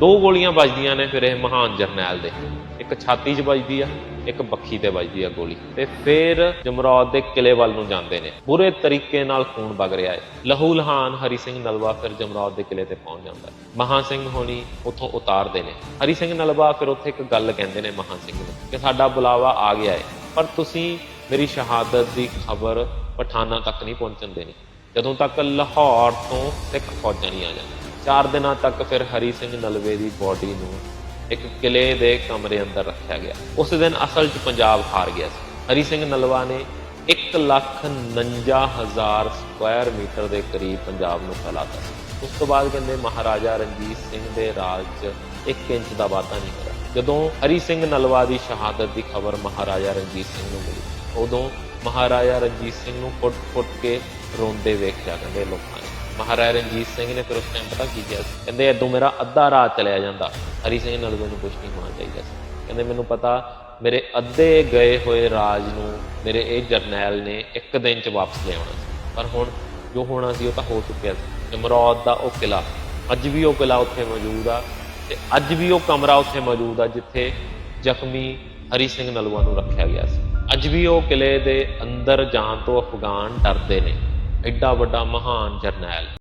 ਦੋ ਗੋਲੀਆਂ ਵੱਜਦੀਆਂ ਨੇ ਫਿਰ ਇਹ ਮਹਾਨ ਜਰਨੈਲ ਦੇ। ਇੱਕ ਛਾਤੀ 'ਚ ਵੱਜਦੀ ਆ, ਇੱਕ ਬੱਖੀ ਤੇ ਵੱਜਦੀ ਆ ਗੋਲੀ। ਤੇ ਫਿਰ ਜਮਰੌਦ ਦੇ ਕਿਲੇ ਵੱਲ ਨੂੰ ਜਾਂਦੇ ਨੇ। ਬੁਰੇ ਤਰੀਕੇ ਨਾਲ ਖੂਨ ਵਗ ਰਿਹਾ ਹੈ ਲਹੂ ਲਹਾਨ ਹਰੀ ਸਿੰਘ ਨਲਵਾ ਫਿਰ ਜਮਰੌਦ ਦੇ ਕਿਲੇ ਤੇ ਪਹੁੰਚ ਜਾਂਦਾ ਹੈ ਮਹਾਂ ਸਿੰਘ ਹੋਣੀ ਉੱਥੋਂ ਉਤਾਰਦੇ ਨੇ। ਹਰੀ ਸਿੰਘ ਨਲਵਾ ਫਿਰ ਉੱਥੇ ਇੱਕ ਗੱਲ ਕਹਿੰਦੇ ਨੇ ਮਹਾਂ ਸਿੰਘ ਨੂੰ ਕਿ ਸਾਡਾ ਬੁਲਾਵਾ ਆ ਗਿਆ ਹੈ ਪਰ ਤੁਸੀਂ ਮੇਰੀ ਸ਼ਹਾਦਤ ਦੀ ਖਬਰ ਪਠਾਨਾ ਤੱਕ ਨਹੀਂ ਪਹੁੰਚਣ ਦੇਣੀ। ਜਦੋਂ ਤੱਕ ਲਾਹੌਰ ਤੋਂ ਸਿੱਖ ਫੌਜਾਂ ਨਹੀਂ ਆ ਜਾਂਦੀਆਂ। ਚਾਰ ਦਿਨਾਂ ਤੱਕ ਫਿਰ ਹਰੀ ਸਿੰਘ ਨਲਵੇ ਦੀ ਬੋਡੀ ਨੂੰ ਇੱਕ ਕਿਲੇ ਦੇ ਕਮਰੇ ਅੰਦਰ ਰੱਖਿਆ ਗਿਆ। ਉਸ ਦਿਨ ਅਸਲ 'ਚ ਪੰਜਾਬ ਹਾਰ ਗਿਆ ਸੀ। ਹਰੀ ਸਿੰਘ ਨਲਵਾ ਨੇ 149000 ਸਕੁਆਇਰ ਮੀਟਰ ਦੇ ਕਰੀਬ ਪੰਜਾਬ ਨੂੰ ਫੈਲਾਤਾ ਸੀ। ਉਸ ਤੋਂ ਬਾਅਦ ਕਹਿੰਦੇ ਮਹਾਰਾਜਾ ਰਣਜੀਤ ਸਿੰਘ ਦੇ ਰਾਜ 'ਚ 1 ਇੰਚ ਦਾ ਵਾਧਾ ਨਹੀਂ ਹੋਇਆ। ਜਦੋਂ ਹਰੀ ਸਿੰਘ ਨਲਵਾ ਦੀ ਸ਼ਹਾਦਤ ਦੀ ਖਬਰ ਮਹਾਰਾਜਾ ਰਣਜੀਤ ਸਿੰਘ ਨੂੰ ਮਿਲੀ, ਉਦੋਂ ਮਹਾਰਾਜਾ ਰਣਜੀਤ ਸਿੰਘ ਨੂੰ ਫੁੱਟ-ਫੁੱਟ ਕੇ ਰੋਂਦੇ ਵੇਖਿਆ ਕਹਿੰਦੇ ਲੋਕਾਂ ਨੇ। ਮਹਾਰਾਜਾ ਰਣਜੀਤ ਸਿੰਘ ਨੇ ਫਿਰ ਉਸ ਟਾਈਮ ਪਤਾ ਕੀ ਕਿਹਾ ਸੀ? ਕਹਿੰਦੇ ਐਦੋਂ ਮੇਰਾ ਅੱਧਾ ਰਾਤ ਚਲਿਆ ਜਾਂਦਾ। ਹਰੀ ਸਿੰਘ ਨਲਵੇ ਨੂੰ ਕੁਝ ਨਹੀਂ ਹੋਣਾ ਚਾਹੀਦਾ ਸੀ। ਕਹਿੰਦੇ, ਮੈਨੂੰ ਪਤਾ, ਮੇਰੇ ਅੱਧੇ ਗਏ ਹੋਏ ਰਾਜ ਨੂੰ ਮੇਰੇ ਇਹ ਜਰਨੈਲ ਨੇ ਇੱਕ ਦਿਨ ਚ ਵਾਪਸ ਲਿਆਉਣਾ ਸੀ। ਪਰ ਹੁਣ ਜੋ ਹੋਣਾ ਸੀ, ਉਹ ਤਾਂ ਹੋ ਚੁੱਕਿਆ ਸੀ। ਜਮਰੌਦ ਦਾ ਉਹ ਕਿਲਾ ਅੱਜ ਵੀ ਉਹ ਕਿਲਾ ਉੱਥੇ ਮੌਜੂਦ ਆ ਤੇ ਅੱਜ ਵੀ ਉਹ ਕਮਰਾ ਉੱਥੇ ਮੌਜੂਦ ਆ ਜਿੱਥੇ ਜ਼ਖਮੀ ਹਰੀ ਸਿੰਘ ਨਲੂਆ ਨੂੰ ਰੱਖਿਆ ਗਿਆ ਸੀ। ਅੱਜ ਵੀ ਉਹ ਕਿਲੇ ਦੇ ਅੰਦਰ ਜਾਣ ਤੋਂ ਅਫਗਾਨ ਡਰਦੇ ਨੇ। ਐਡਾ ਵੱਡਾ ਮਹਾਨ ਜਰਨੈਲ।